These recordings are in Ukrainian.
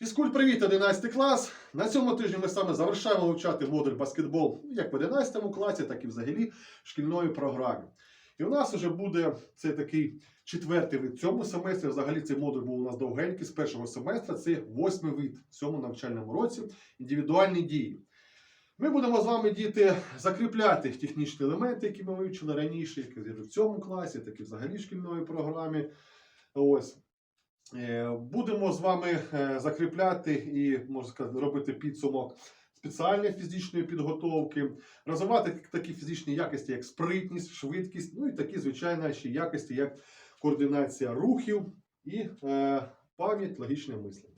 Фізкульт, привіт, 11 клас. На цьому тижні ми саме завершаємо вивчати модуль баскетбол як в 11 класі, так і взагалі шкільної програмі. І у нас вже буде цей такий четвертий вид цьому семестрі. Взагалі цей модуль був у нас довгенький з першого семестра. Це восьмий вид в цьому навчальному році індивідуальні дії. Ми будемо з вами, діти, закріпляти технічні елементи, які ми вивчили раніше, які в цьому класі, так і взагалі шкільної програмі. Ось. Е, Будемо з вами е, закріпляти і, можна сказати, робити підсумок спеціальної фізичної підготовки, розвивати такі фізичні якості, як спритність, швидкість, ну і такі, звичайно, ще якості, як координація рухів і е, пам'ять, логічне мислення.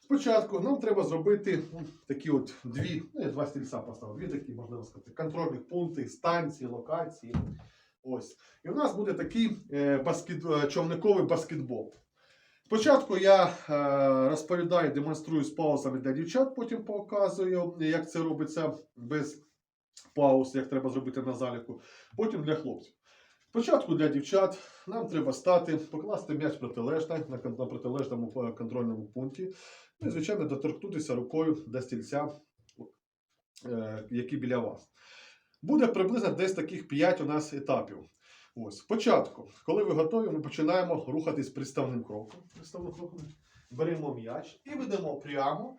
Спочатку нам треба зробити ну, такі от дві, ну, я два стільця поставив, дві такі, можливо сказати, контрольних пункти, станції, локації. Ось. І у нас буде такий баскет, човниковий баскетбол. Спочатку я е, розповідаю, демонструю з паузами для дівчат, потім показую, як це робиться без пауз, як треба зробити на заліку. Потім для хлопців. Спочатку для дівчат нам треба стати, покласти м'яч протилежно на, протилежному е, контрольному пункті. Ну і, звичайно, доторкнутися рукою до стільця, е, який біля вас. Буде приблизно десь таких 5 у нас етапів. Ось, спочатку, коли ви готові, ми починаємо рухатись приставним кроком. Приставним кроком. Беремо м'яч і ведемо прямо.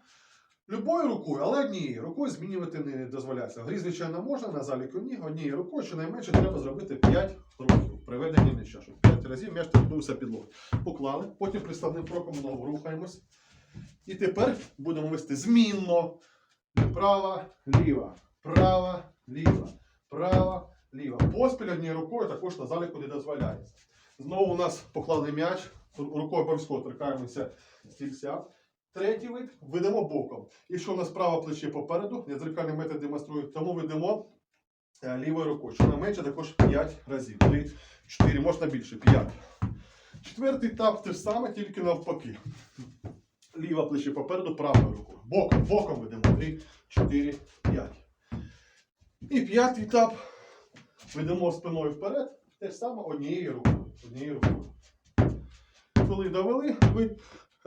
Любою рукою, але однією рукою змінювати не дозволяється. В грі, звичайно, можна, на заліку ні. Однією рукою, щонайменше треба зробити 5 рухів. Приведення м'яча, щоб 5 разів м'яч торкнувся підлоги. Поклали, потім приставним кроком знову рухаємось. І тепер будемо вести змінно. Права, ліва, права, ліва, права, ліва. Поспіль однією рукою також на заліку не дозволяється. Знову у нас поклали м'яч, рукою обов'язково торкаємося стільця. Третій вид ведемо боком. Якщо у нас праве плече попереду, я дзеркальний метод демонструю, тому ведемо е, лівою рукою. Щонайменше також 5 разів. 3, 4, можна більше, 5. Четвертий етап те ж саме, тільки навпаки. Ліве плече попереду, правою рукою. Боком, боком ведемо. 3, 4, 5. І п'ятий етап. Ведемо спиною вперед, те ж саме однією рукою. Однією рукою. Коли довели, ви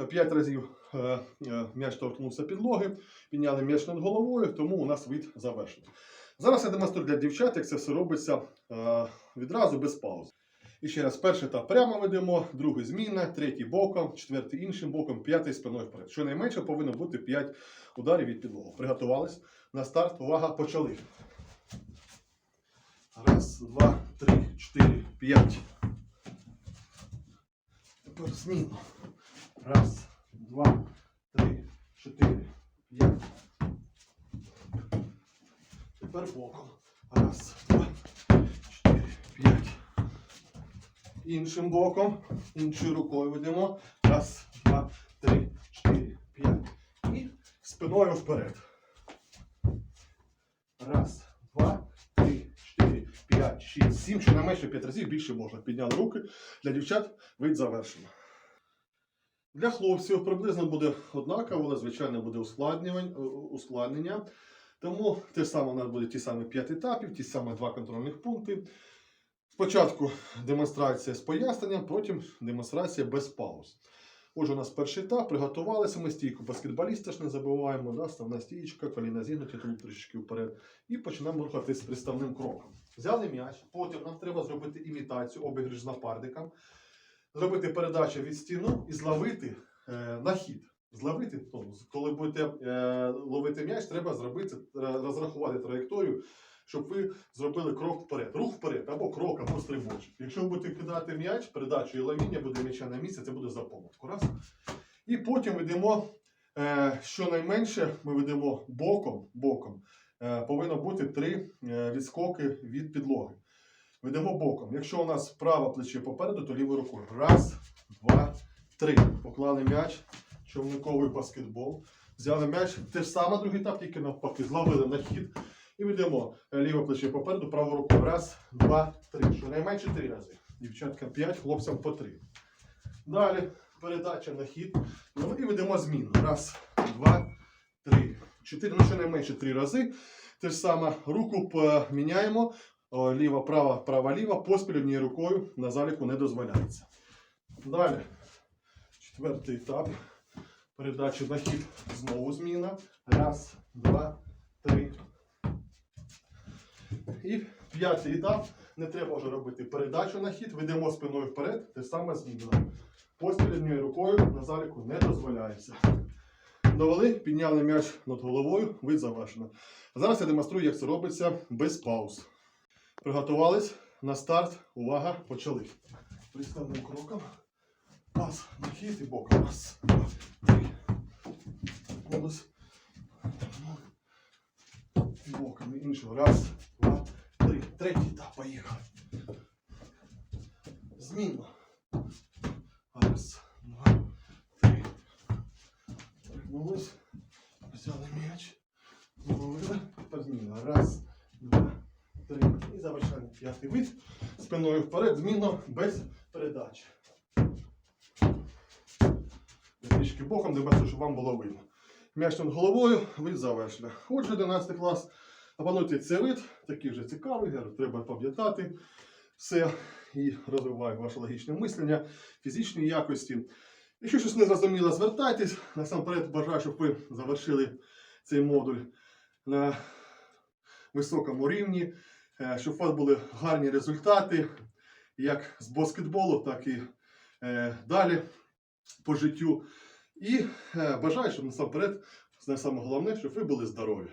5 разів е, е, м'яч торкнувся підлоги, підняли м'яч над головою, тому у нас вид завершений. Зараз я демонструю для дівчат, як це все робиться е, відразу без пауз. І ще раз, перший етап прямо ведемо, другий змінна, третій боком, четвертий іншим боком, п'ятий спиною вперед. Щонайменше повинно бути 5 ударів від підлоги. Приготувались. На старт, увага, почали. Раз, два, три, чотири, п'ять. Тепер змінно. Раз, два, три, чотири, п'ять. Тепер боком. Раз, два, чотири, п'ять. Іншим боком. Іншою рукою ведемо. Раз, два, три, чотири, п'ять. І спиною вперед. Раз, 6, 7, що не 5 разів більше можна. Підняли руки. Для дівчат вид завершено. Для хлопців приблизно буде однаково, але, звичайно, буде е, ускладнення. Тому те саме у нас буде ті самі 5 етапів, ті самі 2 контрольних пункти. Спочатку демонстрація з поясненням, потім демонстрація без пауз. Отже, у нас перший етап, приготувалися ми стійку баскетболіста, ж не забуваємо, да, ставна стійка, коліна зігнуті, тому трішки вперед. І починаємо рухатись приставним кроком. Взяли м'яч, потім нам треба зробити імітацію, обіграш з напарником, зробити передачу від стіну і зловити е, на хід. Зловити, ну, коли будете е, ловити м'яч, треба зробити, е, розрахувати траєкторію, щоб ви зробили крок вперед. Рух вперед, або крок, або стрибочок. Якщо ви будете кидати м'яч, передачу і ловіння буде м'яча на місці, це буде за помилку. Раз. І потім ведемо, е, щонайменше ми ведемо боком, боком. Е, повинно бути три е, відскоки від підлоги. Ведемо боком. Якщо у нас праве плече попереду, то лівою рукою. Раз, два, три. Поклали м'яч, човниковий баскетбол. Взяли м'яч, те ж саме другий етап, тільки навпаки, зловили на хід. І ведемо е, ліве плече попереду, праву руку. Раз, два, три. Щонайменше три рази. Дівчаткам 5, хлопцям по три. Далі передача на хід. Ну, і ведемо зміну. Раз, два, три, чотири. Ну, щонайменше три рази. Те ж саме руку поміняємо. Ліва, права, права, ліва. Поспіль однією рукою на заліку не дозволяється. Далі. Четвертий етап. Передачу на хід. Знову зміна. Раз, два, три. І п'ятий етап. Не треба вже робити передачу на хід. Ведемо спиною вперед. Те саме зміна. Постріл однією рукою на заліку не дозволяється. Довели, підняли м'яч над головою, вид завершено. Зараз я демонструю, як це робиться без пауз. Приготувались на старт. Увага, почали. Приставним кроком. Пас на хід і боком. Раз, два, три. Голос. Боком. Іншого. Раз, два, три. Третій етап. Поїхали. Змінно. Раз, два, три. Пригнулись. Взяли м'яч. Зловили. Тепер. Раз, два, три. І завершальний п'ятий вид. Спиною вперед. Змінно без Трішки боком, демонструю, щоб вам було видно. М'яч над головою, вид завершено. Отже, 11 клас. Опануйте цей вид, такий вже цікавий, треба пам'ятати все і розвиває ваше логічне мислення, фізичні якості. Якщо щось не зрозуміло, звертайтесь. Насамперед бажаю, щоб ви завершили цей модуль на високому рівні, е, щоб у вас були гарні результати, як з баскетболу, так і е, далі по життю. І е, бажаю, щоб насамперед, найголовніше, щоб ви були здорові.